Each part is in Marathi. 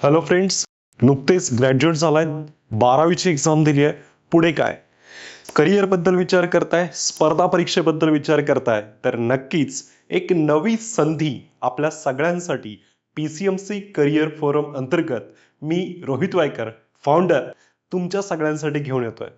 हॅलो फ्रेंड्स नुकतेच ग्रॅज्युएट झालाय बारावीची एक्झाम दिली आहे पुढे काय? करिअरबद्दल विचार करताय स्पर्धा परीक्षेबद्दल विचार करताय तर नक्कीच एक नवी संधी आपल्या सगळ्यांसाठी P C M C career forum अंतर्गत मी रोहित वायकर फाउंडर तुमच्या सगळ्यांसाठी घेऊन येतोय.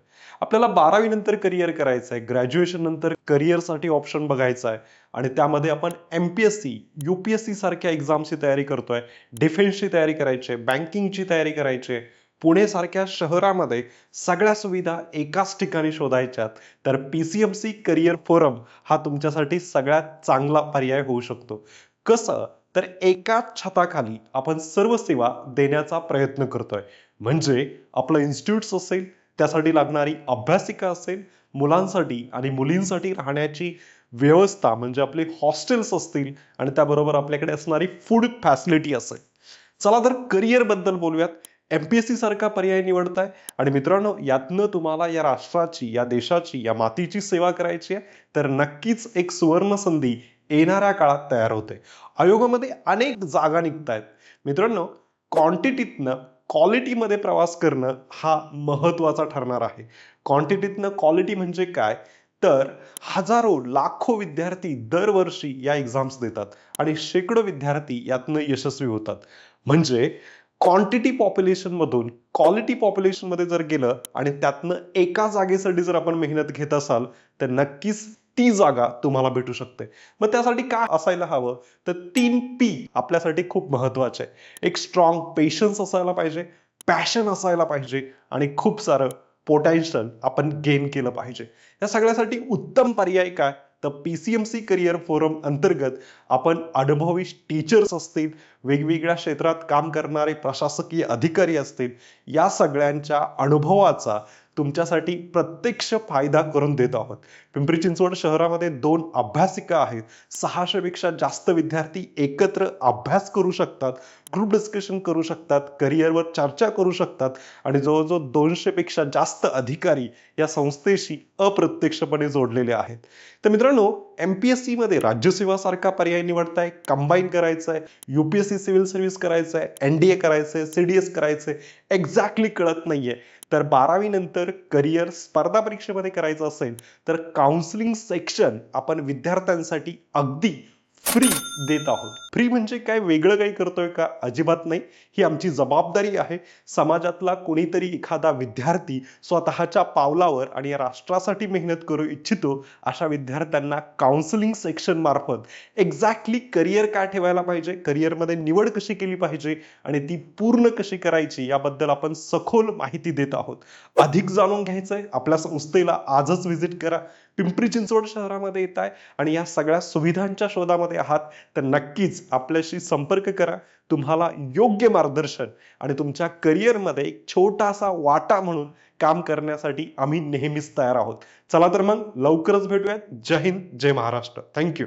आपल्याला बारावी नंतर करिअर करायचं आहे ग्रॅज्युएशन नंतर करिअरसाठी ऑप्शन बघायचा आहे आणि त्यामध्ये आपण M P S C U P S C सारख्या एक्झामची तयारी करतोय डिफेन्सची तयारी करायची आहे बँकिंगची तयारी करायची आहे पुणे सारख्या शहरामध्ये सगळ्या सुविधा एकाच ठिकाणी शोधायच्यात. तर P C M C career forum हा तुमच्यासाठी सगळ्यात चांगला पर्याय होऊ शकतो. कसं? तर एकाच छताखाली आपण सर्व सेवा देण्याचा प्रयत्न करतोय. म्हणजे आपलं इन्स्टिट्यूट्स असेल त्यासाठी लागणारी अभ्यासिका असेल मुलांसाठी आणि मुलींसाठी राहण्याची व्यवस्था म्हणजे आपले हॉस्टेल्स असतील आणि त्याबरोबर आपल्याकडे असणारी फूड फॅसिलिटी असेल. चला तर करिअरबद्दल बोलूयात. एमपीएससी सारखा पर्याय निवडताय. आणि मित्रांनो यातनं तुम्हाला या राष्ट्राची या देशाची या मातीची सेवा करायची आहे. तर नक्कीच एक सुवर्ण संधी येणाऱ्या काळात तयार होते. आयोगामध्ये अनेक जागा निघतायत. मित्रांनो क्वांटिटीतनं क्वालिटीमध्ये प्रवास करणं हा महत्त्वाचा ठरणार आहे. क्वांटिटीतनं क्वालिटी म्हणजे काय? तर हजारो लाखो विद्यार्थी दरवर्षी या एक्झाम्स देतात आणि शेकडो विद्यार्थी यातनं यशस्वी होतात. म्हणजे क्वांटिटी पॉप्युलेशन मधून क्वालिटी पॉप्युलेशनमध्ये जर गेलं आणि त्यातनं एका जागेसाठी जर आपण मेहनत घेत असाल तर नक्कीच ती जागा तुम्हाला भेटू शकते. मग त्यासाठी काय असायला हवं? तर तीन पी आपल्यासाठी खूप महत्त्वाचे. आहे एक स्ट्रॉंग पेशन्स असायला पाहिजे पॅशन असायला पाहिजे आणि खूप सारं पोटेन्शियल आपण गेन केलं पाहिजे. या सगळ्यासाठी उत्तम पर्याय काय? तर P C M C career forum अंतर्गत आपण अनुभवी टीचर्स असतील वेगवेगळ्या क्षेत्रात काम करणारे प्रशासकीय अधिकारी असतील या सगळ्यांच्या अनुभवाचा तुमच्यासाठी प्रत्यक्ष फायदा करून देत आहोत. पिंपरी चिंचवड शहरामध्ये दोन अभ्यासिका आहेत. सहाशेपेक्षा जास्त विद्यार्थी एकत्र अभ्यास करू शकतात. ग्रुप डिस्कशन करू शकतात करिअरवर चर्चा करू शकतात आणि जवळजवळ दोनशेपेक्षा जास्त अधिकारी या संस्थेशी अप्रत्यक्षपणे जोडलेले आहेत. तर मित्रांनो एम पी एस सीमध्ये राज्यसेवासारखा पर्याय निवडताय कंबाईन करायचं आहे U P S C civil service करायचं आहे एन डी ए करायचं आहे सी डी एस करायचं आहे एक्झॅक्टली कळत नाही आहे तर बारावी नंतर करिअर स्पर्धा परीक्षेमध्ये करायचं असेल तर काउन्सिलिंग सेक्शन आपण विद्यार्थ्यांसाठी अगदी फ्री देत आहोत. फ्री म्हणजे काय? वेगळं काही करतोय का? अजिबात नाही. ही आमची जबाबदारी आहे. समाजातला कोणीतरी एखादा विद्यार्थी स्वतःच्या पावलावर आणि या राष्ट्रासाठी मेहनत करू इच्छितो अशा विद्यार्थ्यांना काउन्सिलिंग सेक्शन मार्फत एक्झॅक्टली करिअर काय ठेवायला पाहिजे? करिअरमध्ये निवड कशी केली पाहिजे? आणि ती पूर्ण कशी करायची? याबद्दल आपण सखोल माहिती देत आहोत. अधिक जाणून घ्यायचंय. आपल्या संस्थेला आजच व्हिजिट करा. पिंपरी चिंचवड शहरामध्ये येत आहे. आणि या सगळ्या सुविधांच्या शोधामध्ये आहात तर नक्कीच आपल्याशी संपर्क करा. तुम्हाला योग्य मार्गदर्शन आणि तुमच्या करिअरमध्ये एक छोटासा वाटा म्हणून काम करण्यासाठी आम्ही नेहमीच तयार आहोत. चला तर मग लवकरच भेटूयात. जय हिंद जय महाराष्ट्र. Thank you